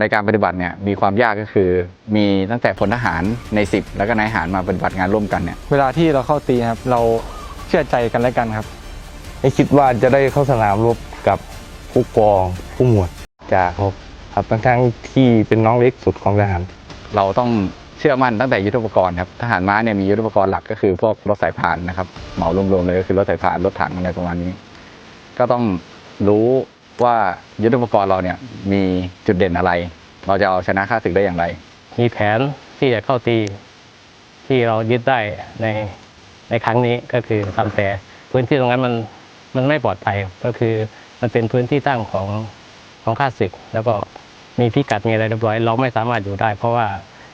ในการปฏิบัติเนี่ยมีความยากก็คือมีตั้งแต่พลทหารใน 10 แล้วก็นายทหารมาปฏิบัติงานร่วมกันเนี่ยเวลาที่เราเข้าตีครับเราเชื่อใจกันและกันครับไม่คิดว่าจะได้เข้าสนามรบกับผู้กองผู้หมวดจากครับครับทั้งๆที่เป็นน้องเล็กสุดของทหารเราต้องเชื่อมั่นตั้งแต่ยุทธปกรณ์ครับทหารม้าเนี่ยมียุทธปกรณ์หลักก็คือพวกรถสายพานนะครับเหมารวมๆเลยก็คือรถสายพานรถถังอะไรประมาณนี้ ก็ต้องรู้ ว่ายุทธปกรณ์เราเนี่ยมีจุดเด่นอะไร เราจะเอาชนะข้าศึกได้อย่างไร มีแผนที่จะเข้าตีที่เรายึดได้ในในครั้งนี้ก็คือทำแต่พื้นที่ตรงนั้นมันมันไม่ปลอดภัยก็คือมันเป็นพื้นที่ตั้งของของข้าศึก แล้วก็มีพิกัดมีอะไรเรียบร้อย เราไม่สามารถอยู่ได้ เพราะว่า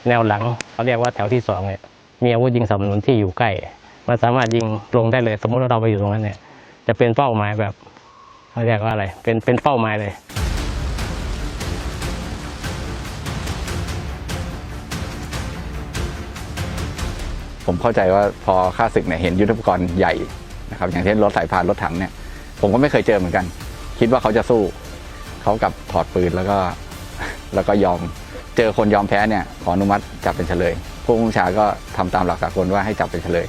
แนวหลังเขาเรียกว่าแถวที่สองเนี่ยมีอาวุธยิงสำนุนที่อยู่ใกล้มันสามารถยิงลงได้เลย สมมติว่าเราไปอยู่ตรงนั้นเนี่ยจะเป็นเป้าหมายแบบ เขาเรียกว่าอะไร เป็นเป็นเป้าหมายเลยผมเข้าใจว่าพอข้าศึกเนี่ยเห็นยุทธปกรณ์ใหญ่นะครับอย่างเช่นรถสายพานรถถังเนี่ยผมก็ไม่เคยเจอเหมือนกัน คิดว่าเขาจะสู้ เขากับถอดปืนแล้วก็แล้วก็ยอมเจอคนยอมแพ้เนี่ยขออนุมัติจับเป็นเฉลยผู้บัญชาก็ทำตามหลักสากลว่าให้จับเป็นเฉลย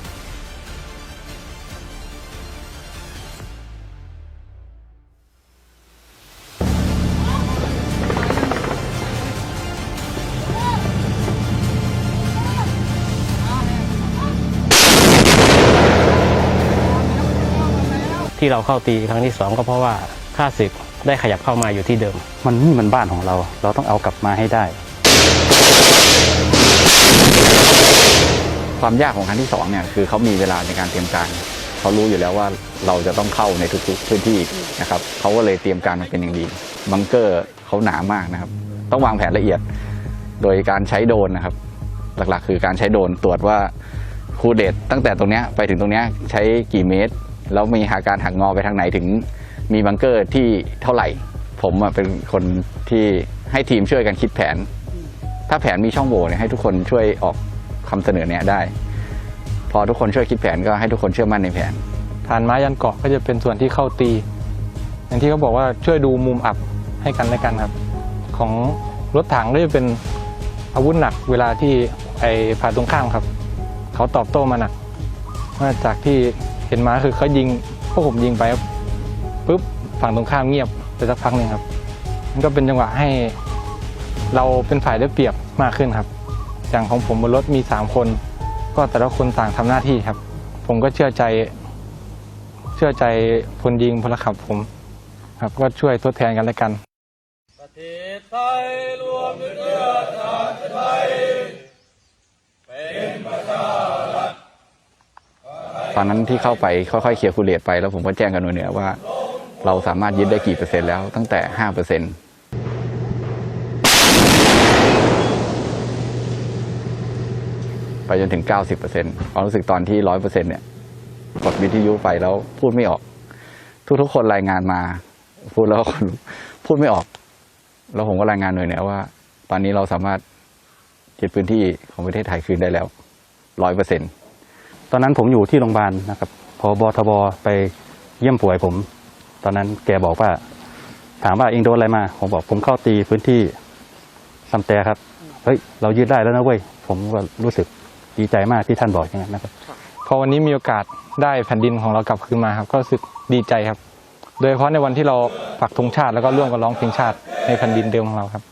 ที่เราเข้าตีครั้งที่สองก็เพราะว่าข้าศึกได้ขยับเข้ามาอยู่ที่เดิม มันนี่มันบ้านของเรา เราต้องเอากลับมาให้ได้ ความยากของครั้งที่สองเนี่ยคือเขามีเวลาในการเตรียมการเขารู้อยู่แล้วว่าเราจะต้องเข้าในทุกๆพื้นที่นะครับเขาก็เลยเตรียมการมาเป็นอย่างดีบังเกอร์เขาหนามากนะครับ ต้องวางแผนละเอียด โดยการใช้โดรนนะครับ หลักๆ คือการใช้โดรนตรวจว่าคูเดตตั้งแต่ตรงเนี้ยไปถึงตรงเนี้ยใช้กี่เมตร แล้วมีหาการหักงอไปทางไหนถึงมีบังเกอร์ที่เท่าไหร่ ผมเป็นคนที่ให้ทีมช่วยกันคิดแผน ถ้าแผนมีช่องโหว่เนี่ยให้ทุกคนช่วยออกคำเสนอแนะได้ พอทุกคนช่วยคิดแผนก็ให้ทุกคนเชื่อมั่นในแผนฐานไม้ยันเกาะก็จะเป็นส่วนที่เข้าตี อย่างที่เขาบอกว่าช่วยดูมุมอับให้กันและกันครับ ของรถถังก็จะเป็นอาวุธหนักเวลาที่ไอ้ฝ่ายตรงข้ามครับ เขาตอบโต้มาหนักมาจากที่ ห็นมาคือเขายิงพวกผมยิงไปปุ๊บฝั่งตรงข้ามเงียบไปสักพักหนึ่งครับมันก็เป็นจังหวะให้เราเป็นฝ่ายได้เปรียบมากขึ้นครับ อย่างของผมบนรถมีสามคน ก็แต่ละคนต่างทำหน้าที่ครับ ผมก็เชื่อใจ เชื่อใจพลยิงพลขับผม ครับก็ช่วยทดแทนกันและกันต ตอนนั้นที่เข้าไปค่อยๆเคลียร์คูเลตไปแล้วผมก็แจ้งกับหน่วยเหนือว่า เราสามารถยึดได้กี่เปอร์เซ็นต์แล้วตั้งแต่ห้าเปอร์เซ็นต์ไปจนถึงเก้าสิบเปอร์เซ็นต์ความรู้สึกตอนที่ร้อยเปอร์เซ็นต์เนี่ยกดวิทยุไปแล้วพูดไม่ออก ทุกๆคนรายงานมา พูดแล้วคนพูดไม่ออก แล้วผมก็รายงานหน่วยเหนือว่า ตอนนี้เราสามารถยึดพื้นที่ของประเทศไทยคืนได้แล้วร้อยเปอร์เซ็นต์ ตอนนั้นผมอยู่ที่โรงพยาบาลนะครับพอบอทบไปเยี่ยมป่วยผม ตอนนั้นแกบอกว่า ถามว่าเองโดนอะไรมา ผมบอกผมเข้าตีพื้นที่ซัมแต่ครับเฮ้ยเรายืดได้แล้วนะเว้ยผมก็รู้สึกดีใจมากที่ท่านบอกอย่างนั้นนะครับพอวันนี้มีโอกาสได้แผ่นดินของเรากลับคืนมาครับ ก็รู้สึกดีใจครับ โดยเฉพาะในวันที่เราปักธงชาติแล้วก็ร่วมกันร้องเพลงชาติในแผ่นดินเดิมของเราครับ